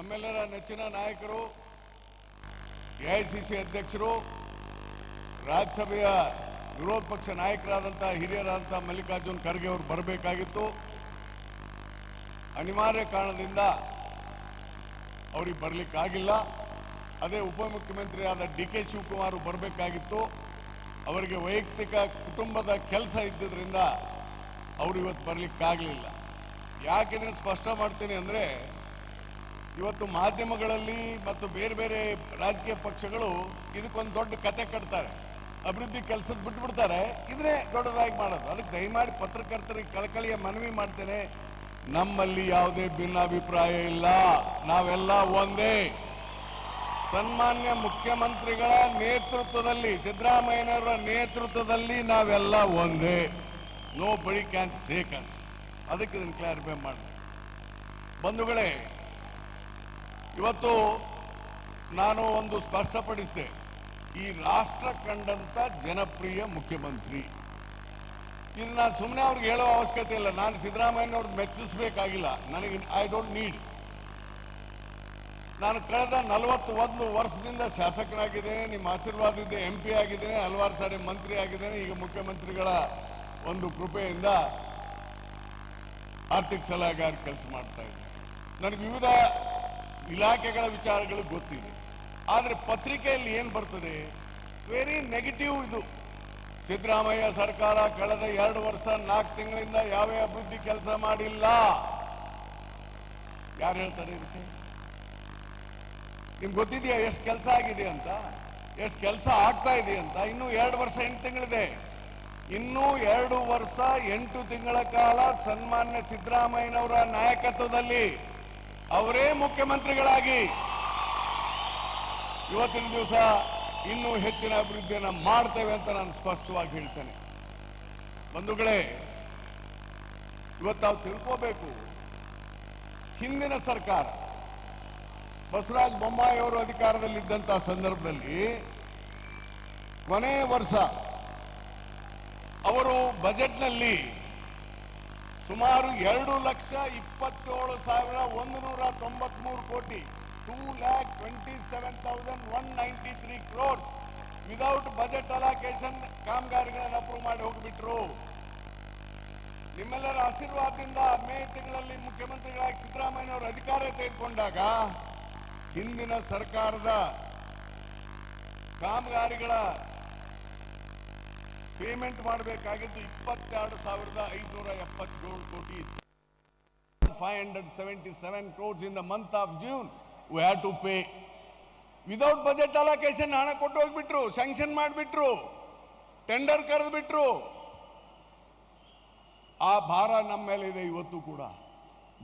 ನಮ್ಮೆಲ್ಲರ ನೆಚ್ಚಿನ ನಾಯಕರು, ಎಐಸಿಸಿ ಅಧ್ಯಕ್ಷರು, ರಾಜ್ಯಸಭೆಯ ವಿರೋಧ ಪಕ್ಷ ನಾಯಕರಾದಂಥ ಹಿರಿಯರಾದಂಥ ಮಲ್ಲಿಕಾರ್ಜುನ್ ಖರ್ಗೆ ಅವರು ಬರಬೇಕಾಗಿತ್ತು. ಅನಿವಾರ್ಯ ಕಾರಣದಿಂದ ಅವ್ರಿಗೆ ಬರಲಿಕ್ಕಾಗಿಲ್ಲ. ಅದೇ ಉಪಮುಖ್ಯಮಂತ್ರಿ ಆದ ಡಿ ಕೆ ಶಿವಕುಮಾರ್ ಬರಬೇಕಾಗಿತ್ತು. ಅವರಿಗೆ ವೈಯಕ್ತಿಕ ಕುಟುಂಬದ ಕೆಲಸ ಇದ್ದಿದ್ರಿಂದ ಅವರು ಇವತ್ತು ಬರಲಿಕ್ಕಾಗಲಿಲ್ಲ. ಯಾಕೆಂದ್ರೆ ಸ್ಪಷ್ಟ ಮಾಡ್ತೀನಿ ಅಂದರೆ ಇವತ್ತು ಮಾಧ್ಯಮಗಳಲ್ಲಿ ಮತ್ತು ಬೇರೆ ಬೇರೆ ರಾಜಕೀಯ ಪಕ್ಷಗಳು ಇದಕ್ಕೊಂದು ದೊಡ್ಡ ಕತೆ ಕಟ್ತಾರೆ. ಅಭಿವೃದ್ಧಿ ಕೆಲಸದ ಬಿಟ್ಬಿಡ್ತಾರೆ. ಇದನ್ನೇ ದೊಡ್ಡದಾಗಿ ಮಾಡೋದು. ಅದಕ್ಕೆ ದಯಮಾಡಿ ಪತ್ರಕರ್ತರಿಗೆ ಕಳಕಳಿಯ ಮನವಿ ಮಾಡ್ತೇನೆ. ನಮ್ಮಲ್ಲಿ ಯಾವುದೇ ಭಿನ್ನಾಭಿಪ್ರಾಯ ಇಲ್ಲ. ನಾವೆಲ್ಲ ಒಂದೇ. ಸನ್ಮಾನ್ಯ ಮುಖ್ಯಮಂತ್ರಿಗಳ ನೇತೃತ್ವದಲ್ಲಿ, ಸಿದ್ದರಾಮಯ್ಯನವರ ನೇತೃತ್ವದಲ್ಲಿ ನಾವೆಲ್ಲ ಒಂದೇ. ನೋ ಬಡಿ ಕ್ಯಾನ್ ಸೇಕಸ್ ಅದಕ್ಕೆ ಇದನ್ನು ಕ್ಲಾರಿಫೈ ಮಾಡಿ ಬಂಧುಗಳೇ ಇವತ್ತು ನಾನು ಒಂದು ಸ್ಪಷ್ಟಪಡಿಸಿದೆ. ಈ ರಾಷ್ಟ್ರ ಕಂಡಂತ ಜನಪ್ರಿಯ ಮುಖ್ಯಮಂತ್ರಿ. ಇದನ್ನ ಸುಮ್ಮನೆ ಅವ್ರಿಗೆ ಹೇಳೋ ಅವಶ್ಯಕತೆ ಇಲ್ಲ. ನಾನು ಸಿದ್ದರಾಮಯ್ಯನವ್ರದ್ದು ಮೆಚ್ಚಿಸಬೇಕಾಗಿಲ್ಲ. ನನಗೆ ಐ ಡೋಂಟ್ ನೀಡ್ ನಾನು ಕಳೆದ ನಲವತ್ತು ಒಂದು ವರ್ಷದಿಂದ ಶಾಸಕನಾಗಿದ್ದೇನೆ, ನಿಮ್ಮ ಆಶೀರ್ವಾದದಿಂದ ಎಂ ಪಿ ಆಗಿದ್ದೇನೆ, ಹಲವಾರು ಸಾರಿ ಮಂತ್ರಿ ಆಗಿದ್ದೇನೆ, ಈಗ ಮುಖ್ಯಮಂತ್ರಿಗಳ ಒಂದು ಕೃಪೆಯಿಂದ ಆರ್ಥಿಕ ಸಲಹೆಗಾರ ಕೆಲಸ ಮಾಡ್ತಾ ಇದ್ದೇನೆ. ನನಗೆ ವಿವಿಧ ಇಲಾಖೆಗಳ ವಿಚಾರಗಳು ಗೊತ್ತಿದೆ. ಆದರೆ ಪತ್ರಿಕೆಯಲ್ಲಿ ಏನು ಬರ್ತದೆ? ವೆರಿ ನೆಗೆಟಿವ್ ಇದು. ಸಿದ್ದರಾಮಯ್ಯ ಸರ್ಕಾರ ಕಳೆದ ಎರಡು ವರ್ಷ ನಾಲ್ಕು ತಿಂಗಳಿಂದ ಯಾವ ಅಭಿವೃದ್ಧಿ ಕೆಲಸ ಮಾಡಿಲ್ಲ? ಯಾರು ಹೇಳ್ತಾರೆ ಇದಕ್ಕೆ? ನಿಮ್ಗೆ ಗೊತ್ತಿದೆಯಾ ಎಷ್ಟು ಕೆಲಸ ಆಗಿದೆ ಅಂತ? ಎಷ್ಟು ಕೆಲಸ ಆಗ್ತಾ ಇದೆ ಅಂತ? ಇನ್ನೂ ಎರಡು ವರ್ಷ ಎಂಟು ತಿಂಗಳಿದೆ. ಇನ್ನೂ ಎರಡು ವರ್ಷ ಎಂಟು ತಿಂಗಳ ಕಾಲ ಸನ್ಮಾನ್ಯ ಸಿದ್ದರಾಮಯ್ಯನವರ ನಾಯಕತ್ವದಲ್ಲಿ ಅವರೇ ಮುಖ್ಯಮಂತ್ರಿಗಳಾಗಿ ಇವತ್ತಿನ ದಿವಸ ಇನ್ನೂ ಹೆಚ್ಚಿನ ಅಭಿವೃದ್ಧಿಯನ್ನು ಮಾಡ್ತೇವೆ ಅಂತ ನಾನು ಸ್ಪಷ್ಟವಾಗಿ ಹೇಳ್ತೇನೆ. ಬಂಧುಗಳೇ, ಇವತ್ತು ತಿಳ್ಕೋಬೇಕು. ಹಿಂದಿನ ಸರ್ಕಾರ, ಬಸವರಾಜ ಬೊಮ್ಮಾಯಿ ಅವರು ಅಧಿಕಾರದಲ್ಲಿದ್ದಂತಹ ಸಂದರ್ಭದಲ್ಲಿ ಕೊನೆ ವರ್ಷ ಅವರು ಬಜೆಟ್ನಲ್ಲಿ ಸುಮಾರು ಎರಡು ಲಕ್ಷ ಇಪ್ಪತ್ತೇಳು ಸಾವಿರ ಒಂದು ನೂರ ತೊಂಬತ್ಮೂರು ಕೋಟಿ two lakh twenty seven thousand one ninety three crore without budget allocation ಕಾಮಗಾರಿಗಳನ್ನು ಅಪ್ರೂವ್ ಮಾಡಿ ಹೋಗಿಬಿಟ್ರು. ನಿಮ್ಮೆಲ್ಲರ ಆಶೀರ್ವಾದದಿಂದ ಮೇ ತಿಂಗಳಲ್ಲಿ ಮುಖ್ಯಮಂತ್ರಿಗಳಾಗಿ ಸಿದ್ದರಾಮಯ್ಯನವರು ಅಧಿಕಾರ ತೆಗೆದುಕೊಂಡಾಗ, ಹಿಂದಿನ ಸರ್ಕಾರದ ಕಾಮಗಾರಿಗಳ ಪೇಮೆಂಟ್ ಮಾಡಬೇಕಾಗಿದ್ದು ಇಪ್ಪತ್ತೆರಡು ಸಾವಿರದ ಐದುನೂರ ಎಪ್ಪತ್ತೇಳು ಕೋಟಿ five hundred seventy seven crores in the month of June we have to pay without budget allocation ಹಣ ಕೊಟ್ಟು ಹೋಗ್ಬಿಟ್ರು ಸ್ಯಾಂಕ್ಷನ್ ಮಾಡಿಬಿಟ್ರು ಟೆಂಡರ್ ಕರೆದು ಬಿಟ್ರು ಆ ಭಾರ ನಮ್ಮ ಮೇಲೆ ಇದೆ ಇವತ್ತು ಕೂಡ.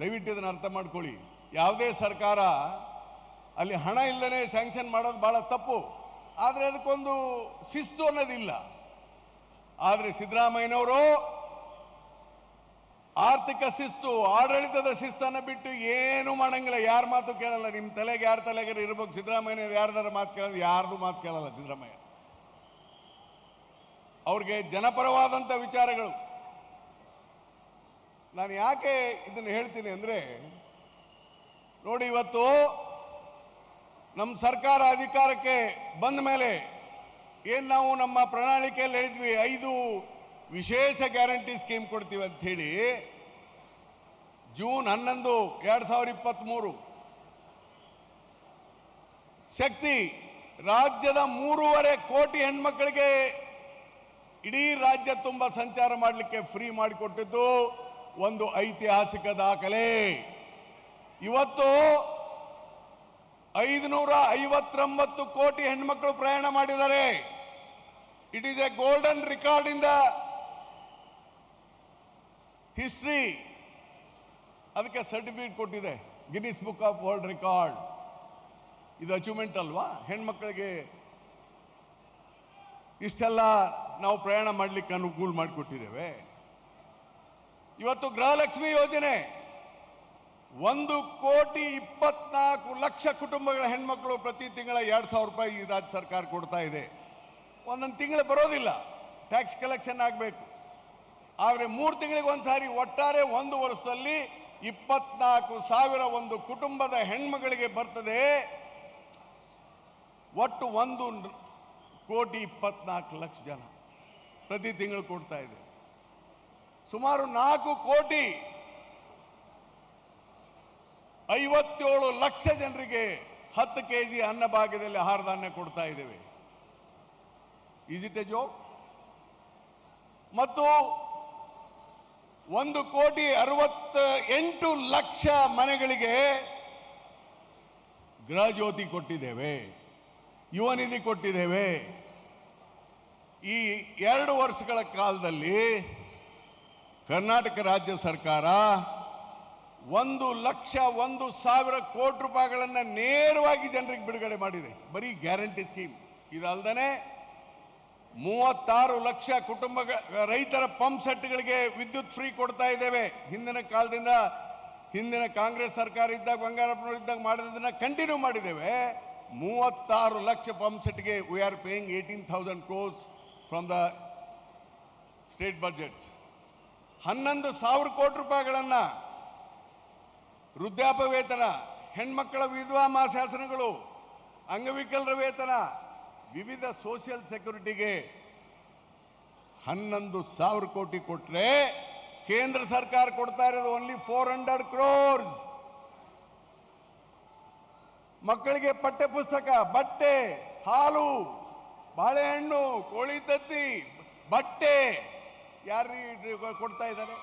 ದಯವಿಟ್ಟು ಇದನ್ನು ಅರ್ಥ ಮಾಡ್ಕೊಳ್ಳಿ. ಯಾವುದೇ ಸರ್ಕಾರ ಅಲ್ಲಿ ಹಣ ಇಲ್ಲದೆ ಸ್ಯಾಂಕ್ಷನ್ ಮಾಡೋದು ಭಾಳ ತಪ್ಪು. ಆದರೆ ಅದಕ್ಕೊಂದು ಶಿಸ್ತು ಅನ್ನೋದಿಲ್ಲ. ಆದರೆ ಸಿದ್ದರಾಮಯ್ಯನವರು ಆರ್ಥಿಕ ಶಿಸ್ತು, ಆಡಳಿತದ ಶಿಸ್ತನ್ನು ಬಿಟ್ಟು ಏನು ಮಾಡಂಗಿಲ್ಲ. ಯಾರ ಮಾತು ಕೇಳಲ್ಲ. ನಿಮ್ಮ ತಲೆಗೆ ಯಾರ ತಲೆಗೆ ಇರ್ಬೇಕು? ಸಿದ್ದರಾಮಯ್ಯ ಯಾರ್ದಾರ ಮಾತು ಕೇಳೋದು ಯಾರ್ದು ಮಾತು ಕೇಳಲ್ಲ ಸಿದ್ದರಾಮಯ್ಯ. ಅವ್ರಿಗೆ ಜನಪರವಾದಂಥ ವಿಚಾರಗಳು. ನಾನು ಯಾಕೆ ಇದನ್ನು ಹೇಳ್ತೀನಿ ಅಂದರೆ, ನೋಡಿ ಇವತ್ತು ನಮ್ಮ ಸರ್ಕಾರ ಅಧಿಕಾರಕ್ಕೆ ಬಂದ ಮೇಲೆ ಏನು ನಾವು ನಮ್ಮ ಪ್ರಣಾಳಿಕೆಯಲ್ಲಿ ಹೇಳಿದ್ವಿ, ಐದು ವಿಶೇಷ ಗ್ಯಾರಂಟಿ ಸ್ಕೀಮ್ ಕೊಡ್ತೀವಿ ಅಂತ ಹೇಳಿ, ಜೂನ್ ಹನ್ನೊಂದು, ಎರಡು ಸಾವಿರದ ಇಪ್ಪತ್ತ್ಮೂರು ಶಕ್ತಿ, ರಾಜ್ಯದ ಮೂರುವರೆ ಕೋಟಿ ಹೆಣ್ಮಕ್ಳಿಗೆ ಇಡೀ ರಾಜ್ಯ ತುಂಬ ಸಂಚಾರ ಮಾಡಲಿಕ್ಕೆ ಫ್ರೀ ಮಾಡಿಕೊಟ್ಟಿದ್ದು ಒಂದು ಐತಿಹಾಸಿಕ ದಾಖಲೆ. ಇವತ್ತು ಐದುನೂರ ಐವತ್ತೊಂಬತ್ತು ಕೋಟಿ ಹೆಣ್ಮಕ್ಳು ಪ್ರಯಾಣ ಮಾಡಿದ್ದಾರೆ. It is a golden record in the history ಅದಕ್ಕೆ ಸರ್ಟಿಫಿಕೇಟ್ ಕೊಟ್ಟಿದೆ. Guinness book of world record ಇದು ಅಚೀವ್ಮೆಂಟ್ ಅಲ್ವಾ? ಹೆಣ್ಮಕ್ಳಿಗೆ ಇಷ್ಟೆಲ್ಲ ನಾವು ಪ್ರಯಾಣ ಮಾಡಲಿಕ್ಕೆ ಅನುಕೂಲ ಮಾಡಿಕೊಟ್ಟಿದ್ದೇವೆ. ಇವತ್ತು ಗೃಹಲಕ್ಷ್ಮಿ ಯೋಜನೆ. ಒಂದು ಕೋಟಿ ಇಪ್ಪತ್ನಾಲ್ಕು ಲಕ್ಷ ಕುಟುಂಬಗಳ ಹೆಣ್ಮಕ್ಳು ಪ್ರತಿ ತಿಂಗಳ ಎರಡು ಸಾವಿರ ರೂಪಾಯಿ ರಾಜ್ಯ ಸರ್ಕಾರ ಕೊಡ್ತಾ ಇದೆ. ಒಂದೊಂದು ತಿಂಗಳು ಬರೋದಿಲ್ಲ. ಟ್ಯಾಕ್ಸ್ ಕಲೆಕ್ಷನ್ ಆಗಬೇಕು. ಆದರೆ ಮೂರು ತಿಂಗಳಿಗೆ ಒಂದು ಸಾರಿ ಒಟ್ಟಾರೆ ಒಂದು ವರ್ಷದಲ್ಲಿ ಇಪ್ಪತ್ನಾಲ್ಕು ಸಾವಿರ ಒಂದು ಕುಟುಂಬದ ಹೆಣ್ಮಗಳಿಗೆ ಬರ್ತದೆ. ಒಟ್ಟು ಒಂದು ಕೋಟಿ ಇಪ್ಪತ್ನಾಲ್ಕು ಲಕ್ಷ ಜನ ಪ್ರತಿ ತಿಂಗಳು ಕೊಡ್ತಾ ಇದೆ. ಸುಮಾರು ನಾಲ್ಕು ಕೋಟಿ ಐವತ್ತೇಳು ಲಕ್ಷ ಜನರಿಗೆ ಹತ್ತು ಕೆ ಜಿ ಅನ್ನಭಾಗ್ಯದಲ್ಲಿ ಆಹಾರ ಧಾನ್ಯ ಕೊಡ್ತಾ ಇದ್ದೇವೆ. ಈಸ್ ಇಟ್ ಎ ಜೋಕ್ ಮತ್ತು ಒಂದು ಕೋಟಿ ಅರವತ್ತ ಎಂಟು ಲಕ್ಷ ಮನೆಗಳಿಗೆ ಗೃಹಜ್ಯೋತಿ ಕೊಟ್ಟಿದ್ದೇವೆ. ಯುವ ನಿಧಿ ಕೊಟ್ಟಿದ್ದೇವೆ. ಈ ಎರಡು ವರ್ಷಗಳ ಕಾಲದಲ್ಲಿ ಕರ್ನಾಟಕ ರಾಜ್ಯ ಸರ್ಕಾರ ಒಂದು ಲಕ್ಷ ಒಂದು ಸಾವಿರ ಕೋಟಿ ರೂಪಾಯಿಗಳನ್ನು ನೇರವಾಗಿ ಜನರಿಗೆ ಬಿಡುಗಡೆ ಮಾಡಿದೆ. ಬರೀ ಗ್ಯಾರಂಟಿ ಸ್ಕೀಮ್ ಇದಲ್ದೇ ಮೂವತ್ತಾರು ಲಕ್ಷ ಕುಟುಂಬ ರೈತರ ಪಂಪ್ ಸೆಟ್ಗಳಿಗೆ ವಿದ್ಯುತ್ ಫ್ರೀ ಕೊಡ್ತಾ ಇದ್ದೇವೆ. ಹಿಂದಿನ ಕಾಲದಿಂದ, ಹಿಂದಿನ ಕಾಂಗ್ರೆಸ್ ಸರ್ಕಾರ ಇದ್ದಾಗ, ಬಂಗಾರಪ್ಪನವರು ಇದ್ದಾಗ ಮಾಡಿದ್ದನ್ನು ಕಂಟಿನ್ಯೂ ಮಾಡಿದ್ದೇವೆ. ಮೂವತ್ತಾರು ಲಕ್ಷ pump ಸೆಟ್ಗೆ we are paying eighteen thousand crores from the state budget ಹನ್ನೊಂದು ಸಾವಿರ ಕೋಟಿ ರೂಪಾಯಿಗಳನ್ನು ವೃದ್ಧಾಪ್ಯ ವೇತನ, ಹೆಣ್ಮಕ್ಕಳ ವಿಧವಾ ಮಾಸಾಸನಗಳು, ಅಂಗವಿಕಲರ ವೇತನ ವಿವಿಧ ಸೋಷಿಯಲ್ ಸೆಕ್ಯೂರಿಟಿಗೆ ಹನ್ನೊಂದು ಸಾವಿರ ಕೋಟಿ ಕೊಟ್ರೆ ಕೇಂದ್ರ ಸರ್ಕಾರ ಕೊಡ್ತಾ ಇರೋದು ಓನ್ಲಿ ಫೋರ್ ಹಂಡ್ರೆಡ್ ಕ್ರೋರ್ಸ್ ಮಕ್ಕಳಿಗೆ ಪಠ್ಯ ಪುಸ್ತಕ ಬಟ್ಟೆ, ಹಾಲು, ಬಾಳೆಹಣ್ಣು, ಕೋಳಿ ತತ್ತಿ, ಬಟ್ಟೆ ಯಾರು ಕೊಡ್ತಾ ಇದ್ದಾರೆ?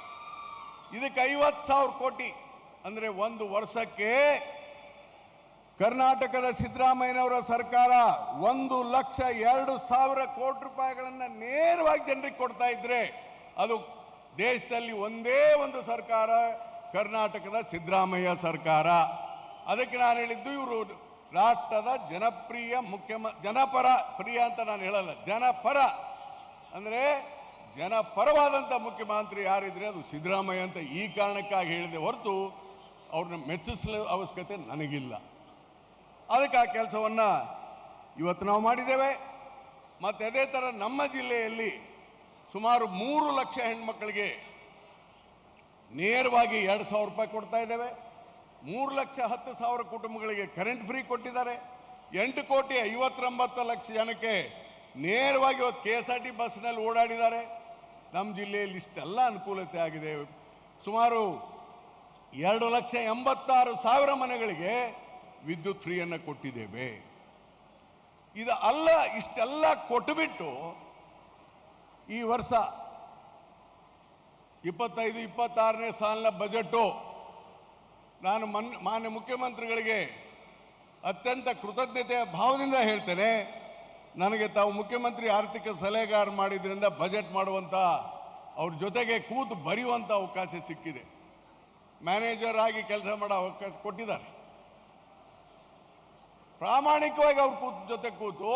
ಇದಕ್ಕೆ ಐವತ್ತು ಸಾವಿರ ಕೋಟಿ. ಅಂದರೆ ಒಂದು ವರ್ಷಕ್ಕೆ ಕರ್ನಾಟಕದ ಸಿದ್ದರಾಮಯ್ಯನವರ ಸರ್ಕಾರ ಒಂದು ಲಕ್ಷ ಎರಡು ಸಾವಿರ ಕೋಟಿ ರೂಪಾಯಿಗಳನ್ನು ನೇರವಾಗಿ ಜನರಿಗೆ ಕೊಡ್ತಾ ಇದ್ರೆ ಅದು ದೇಶದಲ್ಲಿ ಒಂದೇ ಒಂದು ಸರ್ಕಾರ, ಕರ್ನಾಟಕದ ಸಿದ್ದರಾಮಯ್ಯ ಸರ್ಕಾರ. ಅದಕ್ಕೆ ನಾನು ಹೇಳಿದ್ದು ಇವರು ರಾಷ್ಟ್ರದ ಜನಪ್ರಿಯ ಮುಖ್ಯಮ, ಜನಪರ ಪ್ರಿಯ ಅಂತ ನಾನು ಹೇಳಲ್ಲ, ಜನಪರ. ಅಂದರೆ ಜನಪರವಾದಂಥ ಮುಖ್ಯಮಂತ್ರಿ ಯಾರಿದ್ರೆ ಅದು ಸಿದ್ದರಾಮಯ್ಯ ಅಂತ ಈ ಕಾರಣಕ್ಕಾಗಿ ಹೇಳಿದೆ ಹೊರತು ಅವ್ರನ್ನ ಮೆಚ್ಚಿಸಲು ಅವಶ್ಯಕತೆ ನನಗಿಲ್ಲ. ಅದಕ್ಕೆ ಆ ಕೆಲಸವನ್ನು ಇವತ್ತು ನಾವು ಮಾಡಿದ್ದೇವೆ. ಮತ್ತು ಅದೇ ಥರ ನಮ್ಮ ಜಿಲ್ಲೆಯಲ್ಲಿ ಸುಮಾರು ಮೂರು ಲಕ್ಷ ಹೆಣ್ಮಕ್ಳಿಗೆ ನೇರವಾಗಿ ಎರಡು ಸಾವಿರ ರೂಪಾಯಿ ಕೊಡ್ತಾ ಇದ್ದೇವೆ. ಮೂರು ಲಕ್ಷ ಹತ್ತು ಸಾವಿರ ಕುಟುಂಬಗಳಿಗೆ ಕರೆಂಟ್ ಫ್ರೀ ಕೊಟ್ಟಿದ್ದಾರೆ. ಎಂಟು ಕೋಟಿ ಐವತ್ತೊಂಬತ್ತು ಲಕ್ಷ ಜನಕ್ಕೆ ನೇರವಾಗಿ ಇವತ್ತು ಕೆ ಎಸ್ ಆರ್ ಟಿ ಬಸ್ನಲ್ಲಿ ಓಡಾಡಿದ್ದಾರೆ. ನಮ್ಮ ಜಿಲ್ಲೆಯಲ್ಲಿ ಇಷ್ಟೆಲ್ಲ ಅನುಕೂಲತೆ ಆಗಿದೆ. ಸುಮಾರು ಎರಡು ಲಕ್ಷ ಎಂಬತ್ತಾರು ಸಾವಿರ ಮನೆಗಳಿಗೆ ವಿದ್ಯುತ್ ಫ್ರೀಯನ್ನು ಕೊಟ್ಟಿದ್ದೇವೆ. ಇದು ಅಲ್ಲ, ಇಷ್ಟೆಲ್ಲ ಕೊಟ್ಟುಬಿಟ್ಟು ಈ ವರ್ಷ ಇಪ್ಪತ್ತೈದು, ಇಪ್ಪತ್ತಾರನೇ ಸಾಲಿನ ಬಜೆಟ್ಟು ನಾನು ಮನ್, ಮಾನ್ಯ ಮುಖ್ಯಮಂತ್ರಿಗಳಿಗೆ ಅತ್ಯಂತ ಕೃತಜ್ಞತೆಯ ಭಾವದಿಂದ ಹೇಳ್ತೇನೆ. ನನಗೆ ತಾವು ಮುಖ್ಯಮಂತ್ರಿ ಆರ್ಥಿಕ ಸಲಹೆಗಾರ ಮಾಡಿದ್ರಿಂದ ಬಜೆಟ್ ಮಾಡುವಂಥ ಅವ್ರ ಜೊತೆಗೆ ಕೂತು ಬರೆಯುವಂಥ ಅವಕಾಶ ಸಿಕ್ಕಿದೆ. ಮ್ಯಾನೇಜರ್ ಆಗಿ ಕೆಲಸ ಮಾಡೋ ಅವಕಾಶ ಕೊಟ್ಟಿದ್ದಾರೆ. ಪ್ರಾಮಾಣಿಕವಾಗಿ ಅವ್ರ ಕೂತು ಜೊತೆ ಕೂತು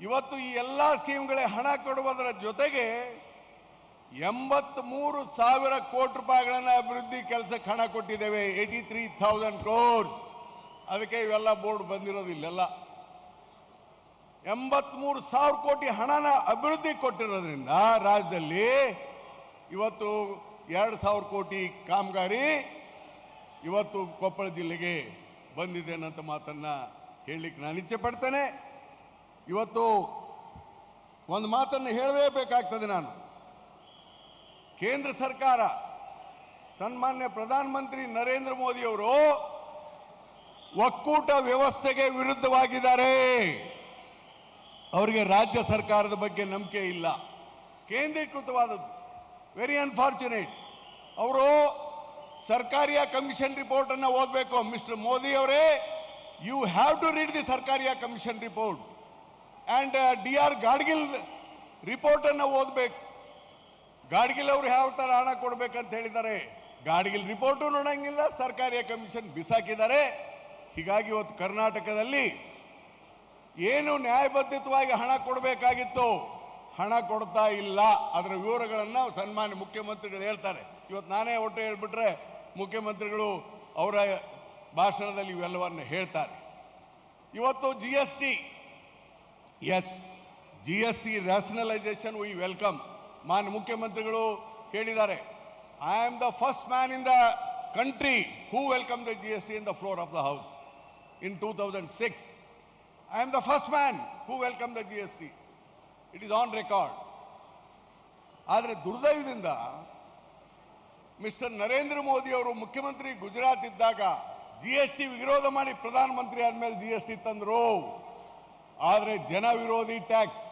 ಇವತ್ತು ಈ ಎಲ್ಲ ಸ್ಕೀಮ್ಗಳಿಗೆ ಹಣ ಕೊಡುವುದರ ಜೊತೆಗೆ ಎಂಬತ್ಮೂರು ಸಾವಿರ ಕೋಟಿ ರೂಪಾಯಿಗಳನ್ನು ಅಭಿವೃದ್ಧಿ ಕೆಲಸಕ್ಕೆ ಹಣ ಕೊಟ್ಟಿದ್ದೇವೆ ಏಯ್ಟಿ ತ್ರೀ ಥೌಸಂಡ್ ಕ್ರೋರ್ಸ್ ಅದಕ್ಕೆ ಇವೆಲ್ಲ ಬೋರ್ಡ್ ಬಂದಿರೋದು ಇಲ್ಲೆಲ್ಲ. ಎಂಬತ್ಮೂರು ಸಾವಿರ ಕೋಟಿ ಹಣನ ಅಭಿವೃದ್ಧಿ ಕೊಟ್ಟಿರೋದ್ರಿಂದ ರಾಜ್ಯದಲ್ಲಿ ಇವತ್ತು ಎರಡು ಸಾವಿರ ಕೋಟಿ ಕಾಮಗಾರಿ ಇವತ್ತು ಕೊಪ್ಪಳ ಜಿಲ್ಲೆಗೆ ಬಂದಿದೆ ಅನ್ನೋಂಥ ಮಾತನ್ನು ಹೇಳಲಿಕ್ಕೆ ನಾನು ಇಚ್ಛೆ ಪಡ್ತೇನೆ. ಇವತ್ತು ಒಂದು ಮಾತನ್ನು ಹೇಳಲೇಬೇಕಾಗ್ತದೆ ನಾನು. ಕೇಂದ್ರ ಸರ್ಕಾರ, ಸನ್ಮಾನ್ಯ ಪ್ರಧಾನಮಂತ್ರಿ ನರೇಂದ್ರ ಮೋದಿಯವರು ಒಕ್ಕೂಟ ವ್ಯವಸ್ಥೆಗೆ ವಿರುದ್ಧವಾಗಿದ್ದಾರೆ. ಅವರಿಗೆ ರಾಜ್ಯ ಸರ್ಕಾರದ ಬಗ್ಗೆ ನಂಬಿಕೆ ಇಲ್ಲ. ಕೇಂದ್ರೀಕೃತವಾದದ್ದು. ವೆರಿ ಅನ್ಫಾರ್ಚುನೇಟ್ ಅವರು ಸರ್ಕಾರಿಯ ಕಮಿಷನ್ ರಿಪೋರ್ಟನ್ನು ಓದಬೇಕು, ಮಿಸ್ಟರ್ ಮೋದಿ ಅವರೇ. You have to read the Sarkaria commission report. And D R Gadgil ರಿಪೋರ್ಟನ್ನು ಓದಬೇಕು. ಗಾಡ್ಗಿಲ್ ಅವರು ಯಾವ ಥರ ಹಣ ಕೊಡ್ಬೇಕಂತ ಹೇಳಿದ್ದಾರೆ. ಗಾಡ್ಗಿಲ್ ರಿಪೋರ್ಟು ನೋಡಂಗಿಲ್ಲ, ಸರ್ಕಾರಿಯ ಕಮಿಷನ್ ಬಿಸಾಕಿದ್ದಾರೆ. ಹೀಗಾಗಿ ಇವತ್ತು ಕರ್ನಾಟಕದಲ್ಲಿ ಏನು ನ್ಯಾಯಬದ್ಧವಾಗಿ ಹಣ ಕೊಡಬೇಕಾಗಿತ್ತು, ಹಣ ಕೊಡ್ತಾ ಇಲ್ಲ. ಅದರ ವಿವರಗಳನ್ನು ಸನ್ಮಾನ್ಯ ಮುಖ್ಯಮಂತ್ರಿಗಳು ಹೇಳ್ತಾರೆ. ಇವತ್ತು ನಾನೇ ಒಟ್ಟು ಹೇಳ್ಬಿಟ್ರೆ ಮುಖ್ಯಮಂತ್ರಿಗಳು ಅವರ ಭಾಷಣದಲ್ಲಿ ಇವೆಲ್ಲವನ್ನು ಹೇಳ್ತಾರೆ. ಇವತ್ತು G S T S G S T rationalisation we welcome ಮಾನ್ಯ ಮುಖ್ಯಮಂತ್ರಿಗಳು ಹೇಳಿದ್ದಾರೆ I am the first man in the country who welcome the G S T in the floor of the house in two thousand six I am the first man who welcome the G S T it is on record ಆದರೆ ದುರ್ದೈವದಿಂದ mister Narendra Modi ಅವರು ಮುಖ್ಯಮಂತ್ರಿ ಗುಜರಾತ್ ಇದ್ದಾಗ G S T ವಿರೋಧ ಮಾಡಿ ಪ್ರಧಾನಮಂತ್ರಿ ಆದ್ಮೇಲೆ G S T ತಂದರು. ಆದರೆ ಜನ ವಿರೋಧಿ tax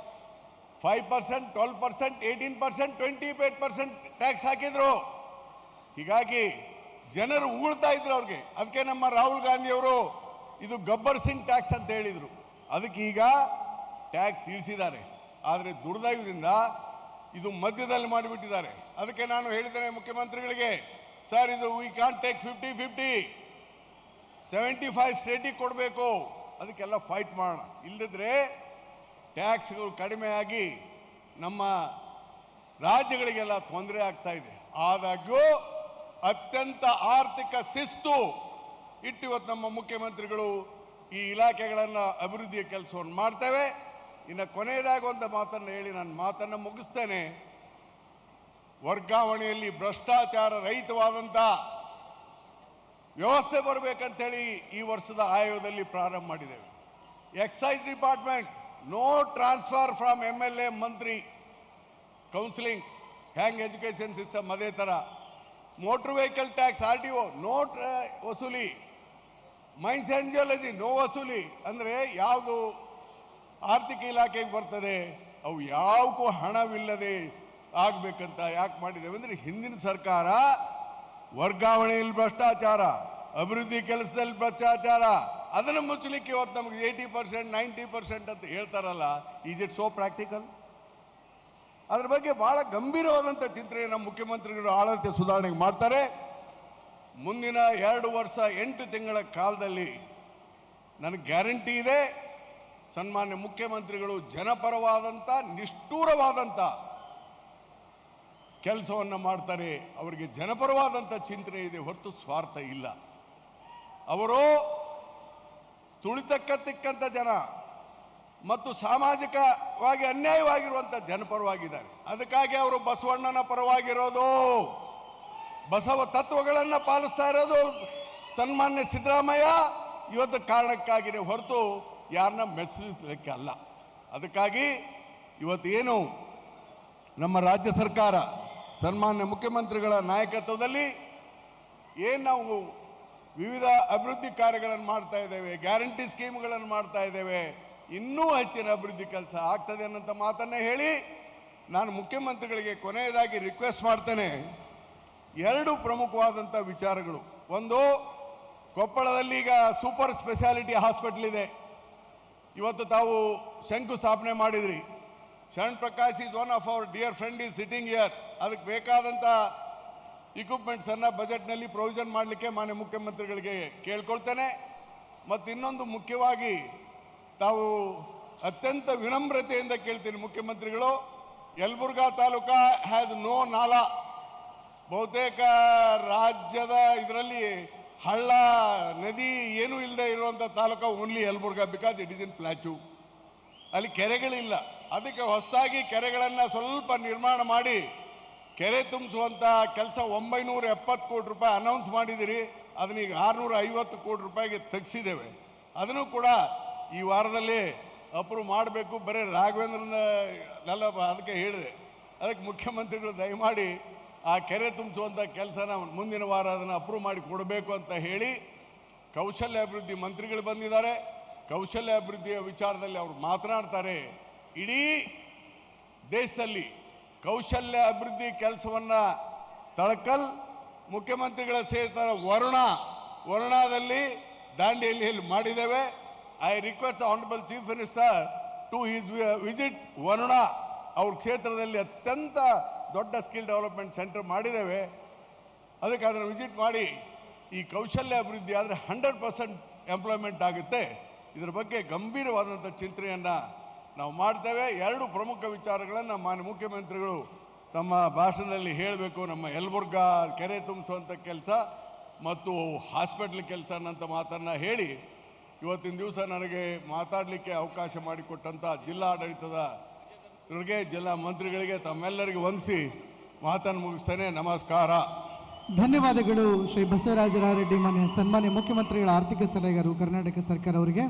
five percent twelve percent eighteen percent twenty eight percent tax ಹಾಕಿದ್ರು. ಹೀಗಾಗಿ ಜನರು ಉಳ್ತಾ ಇದ್ರು ಅವ್ರಿಗೆ. ಅದಕ್ಕೆ ನಮ್ಮ ರಾಹುಲ್ ಗಾಂಧಿ ಅವರು ಇದು ಗಬ್ಬರ್ ಸಿಂಗ್ ಟ್ಯಾಕ್ಸ್ ಅಂತ ಹೇಳಿದರು. ಅದಕ್ಕೆ ಈಗ ಟ್ಯಾಕ್ಸ್ ಇಳಿಸಿದ್ದಾರೆ. ಆದರೆ ದುರ್ದೈವದಿಂದ ಇದು ಮಧ್ಯದಲ್ಲಿ ಮಾಡಿಬಿಟ್ಟಿದ್ದಾರೆ. ಅದಕ್ಕೆ ನಾನು ಹೇಳಿದ್ದೇನೆ ಮುಖ್ಯಮಂತ್ರಿಗಳಿಗೆ, ಸರ್, ಇದು we can take fifty fifty seventy five ಸ್ಟೇಟಿಗೆ ಕೊಡಬೇಕು. ಅದಕ್ಕೆಲ್ಲ ಫೈಟ್ ಮಾಡೋಣ. ಇಲ್ಲದಿದ್ರೆ ಟ್ಯಾಕ್ಸ್ಗಳು ಕಡಿಮೆ ಆಗಿ ನಮ್ಮ ರಾಜ್ಯಗಳಿಗೆಲ್ಲ ತೊಂದರೆ ಆಗ್ತಾ ಇದೆ. ಆದಾಗ್ಯೂ ಅತ್ಯಂತ ಆರ್ಥಿಕ ಶಿಸ್ತು ಇಟ್ಟು ಇವತ್ತು ನಮ್ಮ ಮುಖ್ಯಮಂತ್ರಿಗಳು ಈ ಇಲಾಖೆಗಳನ್ನು ಅಭಿವೃದ್ಧಿಯ ಕೆಲಸವನ್ನು ಮಾಡ್ತೇವೆ. ಇನ್ನು ಕೊನೆಯದಾಗಿ ಒಂದು ಮಾತನ್ನು ಹೇಳಿ ನನ್ನ ಮಾತನ್ನು ಮುಗಿಸ್ತೇನೆ. ವರ್ಗಾವಣೆಯಲ್ಲಿ ಭ್ರಷ್ಟಾಚಾರ ರಹಿತವಾದಂಥ ವ್ಯವಸ್ಥೆ ಬರಬೇಕಂತೇಳಿ ಈ ವರ್ಷದ ಆಯೋಗದಲ್ಲಿ ಪ್ರಾರಂಭ ಮಾಡಿದ್ದೇವೆ. Excise department no transfer from M L A Mantri counselling hang education system ಅದೇ ಥರ motor vehicle tax R T O no ವಸೂಲಿ. ಮೈನ್ಸ್ ಆ್ಯಂಡ್ ಜಿಯಾಲಜಿ ನೋ ವಸೂಲಿ. ಅಂದರೆ ಯಾವುದು ಆರ್ಥಿಕ ಇಲಾಖೆಗೆ ಬರ್ತದೆ, ಅವು ಯಾವಕ್ಕೂ ಹಣವಿಲ್ಲದೆ ಆಗಬೇಕಂತ ಯಾಕೆ ಮಾಡಿದ್ದೇವೆ ಅಂದರೆ ಹಿಂದಿನ ಸರ್ಕಾರ ವರ್ಗಾವಣೆಯಲ್ಲಿ ಭ್ರಷ್ಟಾಚಾರ, ಅಭಿವೃದ್ಧಿ ಕೆಲಸದಲ್ಲಿ ಭ್ರಷ್ಟಾಚಾರ, ಅದನ್ನು ಮುಚ್ಚಲಿಕ್ಕೆ ಇವತ್ತು ನಮಗೆ ಏಯ್ಟಿ ಪರ್ಸೆಂಟ್ ನೈಂಟಿ ಪರ್ಸೆಂಟ್ ಅಂತ ಹೇಳ್ತಾರಲ್ಲ ಈಸ್ ಇಟ್ ಸೋ ಪ್ರಾಕ್ಟಿಕಲ್ ಅದ್ರ ಬಗ್ಗೆ ಬಹಳ ಗಂಭೀರವಾದಂಥ ನಮ್ಮ ಮುಖ್ಯಮಂತ್ರಿಗಳು ಆಳತೆ ಸುಧಾರಣೆಗೆ ಮಾಡ್ತಾರೆ. ಮುಂದಿನ ಎರಡು ವರ್ಷ, ಎಂಟು ತಿಂಗಳ ಕಾಲದಲ್ಲಿ ನನಗೆ ಗ್ಯಾರಂಟಿ ಇದೆ. ಸನ್ಮಾನ್ಯ ಮುಖ್ಯಮಂತ್ರಿಗಳು ಜನಪರವಾದಂಥ ನಿಷ್ಠೂರವಾದಂಥ ಕೆಲಸವನ್ನು ಮಾಡ್ತಾರೆ. ಅವರಿಗೆ ಜನಪರವಾದಂಥ ಚಿಂತನೆ ಇದೆ. ಹೊರತು ಸ್ವಾರ್ಥ ಇಲ್ಲ. ಅವರು ತುಳಿತಕ್ಕ ತಿಕ್ಕಂಥ ಜನ ಮತ್ತು ಸಾಮಾಜಿಕವಾಗಿ ಅನ್ಯಾಯವಾಗಿರುವಂಥ ಜನಪರವಾಗಿದ್ದಾರೆ. ಅದಕ್ಕಾಗಿ ಅವರು ಬಸವಣ್ಣನ ಪರವಾಗಿರೋದು. ಬಸವ ತತ್ವಗಳನ್ನು ಪಾಲಿಸ್ತಾ ಇರೋದು ಸನ್ಮಾನ್ಯ ಸಿದ್ದರಾಮಯ್ಯ. ಇವತ್ತು ಕಾರಣಕ್ಕಾಗಿದೆ. ಹೊರತು ಯಾರನ್ನ ಮೆಚ್ಚಲಿಕ್ಕೆ ಅಲ್ಲ ಅದಕ್ಕಾಗಿ ಇವತ್ತೇನು ನಮ್ಮ ರಾಜ್ಯ ಸರ್ಕಾರ, ಸನ್ಮಾನ್ಯ ಮುಖ್ಯಮಂತ್ರಿಗಳ ನಾಯಕತ್ವದಲ್ಲಿ ಏನು ನಾವು ವಿವಿಧ ಅಭಿವೃದ್ಧಿ ಕಾರ್ಯಗಳನ್ನು ಮಾಡ್ತಾ ಇದ್ದೇವೆ, ಗ್ಯಾರಂಟಿ ಸ್ಕೀಮ್ಗಳನ್ನು ಮಾಡ್ತಾ ಇದ್ದೇವೆ, ಇನ್ನೂ ಹೆಚ್ಚಿನ ಅಭಿವೃದ್ಧಿ ಕೆಲಸ ಆಗ್ತದೆ ಅನ್ನೋಂಥ ಮಾತನ್ನೇ ಹೇಳಿ ನಾನು ಮುಖ್ಯಮಂತ್ರಿಗಳಿಗೆ ಕೊನೆಯದಾಗಿ ರಿಕ್ವೆಸ್ಟ್ ಮಾಡ್ತೇನೆ. ಎರಡು ಪ್ರಮುಖವಾದಂಥ ವಿಚಾರಗಳು. ಒಂದು, ಕೊಪ್ಪಳದಲ್ಲಿ ಈಗ ಸೂಪರ್ ಸ್ಪೆಷಾಲಿಟಿ ಹಾಸ್ಪಿಟ್ಲ್ ಇದೆ. ಇವತ್ತು ತಾವು ಶಂಕುಸ್ಥಾಪನೆ ಮಾಡಿದ್ರಿ. Sharan Prakash is one of our dear friend is sitting here ಅದಕ್ಕೆ ಬೇಕಾದಂಥ ಇಕ್ವಿಪ್ಮೆಂಟ್ಸನ್ನು ಬಜೆಟ್ನಲ್ಲಿ ಪ್ರೊವಿಷನ್ ಮಾಡಲಿಕ್ಕೆ ಮಾನ್ಯ ಮುಖ್ಯಮಂತ್ರಿಗಳಿಗೆ ಕೇಳ್ಕೊಳ್ತೇನೆ. ಮತ್ತು ಇನ್ನೊಂದು ಮುಖ್ಯವಾಗಿ ತಾವು ಅತ್ಯಂತ ವಿನಮ್ರತೆಯಿಂದ ಕೇಳ್ತೀನಿ ಮುಖ್ಯಮಂತ್ರಿಗಳು. ಯಲಬುರ್ಗಾ ತಾಲೂಕಾ ಹ್ಯಾಸ್ ನೋ ನಾಲಾ. ಬಹುತೇಕ ರಾಜ್ಯದ ಇದರಲ್ಲಿ ಹಳ್ಳ, ನದಿ ಏನೂ ಇಲ್ಲದೆ ಇರುವಂಥ taluk only Yelburga because it is in plateau. ಅಲ್ಲಿ ಕೆರೆಗಳಿಲ್ಲ. ಅದಕ್ಕೆ ಹೊಸದಾಗಿ ಕೆರೆಗಳನ್ನು ಸ್ವಲ್ಪ ನಿರ್ಮಾಣ ಮಾಡಿ ಕೆರೆ ತುಂಬಿಸುವಂಥ ಕೆಲಸ ಒಂಬೈನೂರ ಎಪ್ಪತ್ತು ಕೋಟಿ ರೂಪಾಯಿ ಅನೌನ್ಸ್ ಮಾಡಿದಿರಿ. ಅದನ್ನ ಈಗ ಆರುನೂರ ಐವತ್ತು ಕೋಟಿ ರೂಪಾಯಿಗೆ ತೆಗೆಸಿದ್ದೇವೆ. ಅದನ್ನು ಕೂಡ ಈ ವಾರದಲ್ಲಿ ಅಪ್ರೂವ್ ಮಾಡಬೇಕು. ಬರೀ ರಾಘವೇಂದ್ರನ ಅದಕ್ಕೆ ಹೇಳಿದೆ. ಅದಕ್ಕೆ ಮುಖ್ಯಮಂತ್ರಿಗಳು ದಯಮಾಡಿ ಆ ಕೆರೆ ತುಂಬಿಸುವಂಥ ಕೆಲಸನ ಮುಂದಿನ ವಾರ ಅದನ್ನು ಅಪ್ರೂವ್ ಮಾಡಿ ಕೊಡಬೇಕು ಅಂತ ಹೇಳಿ ಕೌಶಲ್ಯ ಅಭಿವೃದ್ಧಿ ಮಂತ್ರಿಗಳು ಬಂದಿದ್ದಾರೆ. ಕೌಶಲ್ಯ ಅಭಿವೃದ್ಧಿಯ ವಿಚಾರದಲ್ಲಿ ಅವರು ಮಾತನಾಡ್ತಾರೆ. ಇಡೀ ದೇಶದಲ್ಲಿ ಕೌಶಲ್ಯ ಅಭಿವೃದ್ಧಿ ಕೆಲಸವನ್ನು ತಳಕಲ್ ಮುಖ್ಯಮಂತ್ರಿಗಳ ಸೇರಿದ ವರುಣ, ವರುಣಾದಲ್ಲಿ ದಾಂಡೇಲಿಯಲ್ಲಿ ಮಾಡಿದ್ದೇವೆ. I request honourable chief minister to his visit Varuna ಅವ್ರ ಕ್ಷೇತ್ರದಲ್ಲಿ ಅತ್ಯಂತ ದೊಡ್ಡ ಸ್ಕಿಲ್ ಡೆವಲಪ್ಮೆಂಟ್ ಸೆಂಟರ್ ಮಾಡಿದ್ದೇವೆ. ಅದಕ್ಕೆ ಅದನ್ನು ವಿಸಿಟ್ ಮಾಡಿ, ಈ ಕೌಶಲ್ಯ ಅಭಿವೃದ್ಧಿ ಆದರೆ ಹಂಡ್ರೆಡ್ ಪರ್ಸೆಂಟ್ ಎಂಪ್ಲಾಯ್ಮೆಂಟ್ ಆಗುತ್ತೆ. ಇದರ ಬಗ್ಗೆ ಗಂಭೀರವಾದಂಥ ಚಿಂತನೆಯನ್ನು ನಾವು ಮಾಡ್ತೇವೆ. ಎರಡು ಪ್ರಮುಖ ವಿಚಾರಗಳನ್ನು ಮಾನ್ಯ ಮುಖ್ಯಮಂತ್ರಿಗಳು ತಮ್ಮ ಭಾಷಣದಲ್ಲಿ ಹೇಳಬೇಕು. ನಮ್ಮ ಯಲಬುರ್ಗ ಕೆರೆ ತುಂಬಿಸುವಂಥ ಕೆಲಸ ಮತ್ತು ಹಾಸ್ಪಿಟ್ಲ್ ಕೆಲಸ ಅನ್ನೋಂಥ ಮಾತನ್ನು ಹೇಳಿ, ಇವತ್ತಿನ ದಿವಸ ನನಗೆ ಮಾತಾಡಲಿಕ್ಕೆ ಅವಕಾಶ ಮಾಡಿಕೊಟ್ಟಂಥ ಜಿಲ್ಲಾಡಳಿತದ ಇವರಿಗೆ ಜಿಲ್ಲಾ ಮಂತ್ರಿಗಳಿಗೆ ತಮ್ಮೆಲ್ಲರಿಗೂ ವಂದಿಸಿ ಮಾತನ್ನು ಮುಗಿಸ್ತೇನೆ. ನಮಸ್ಕಾರ. ಧನ್ಯವಾದಗಳು ಶ್ರೀ ಬಸವರಾಜ ರಾಯರೆಡ್ಡಿ ಮಾನ್ಯ ಸನ್ಮಾನ್ಯ ಮುಖ್ಯಮಂತ್ರಿಗಳ ಆರ್ಥಿಕ ಸಲಹೆಗಾರರು, ಕರ್ನಾಟಕ ಸರ್ಕಾರ ಅವರಿಗೆ.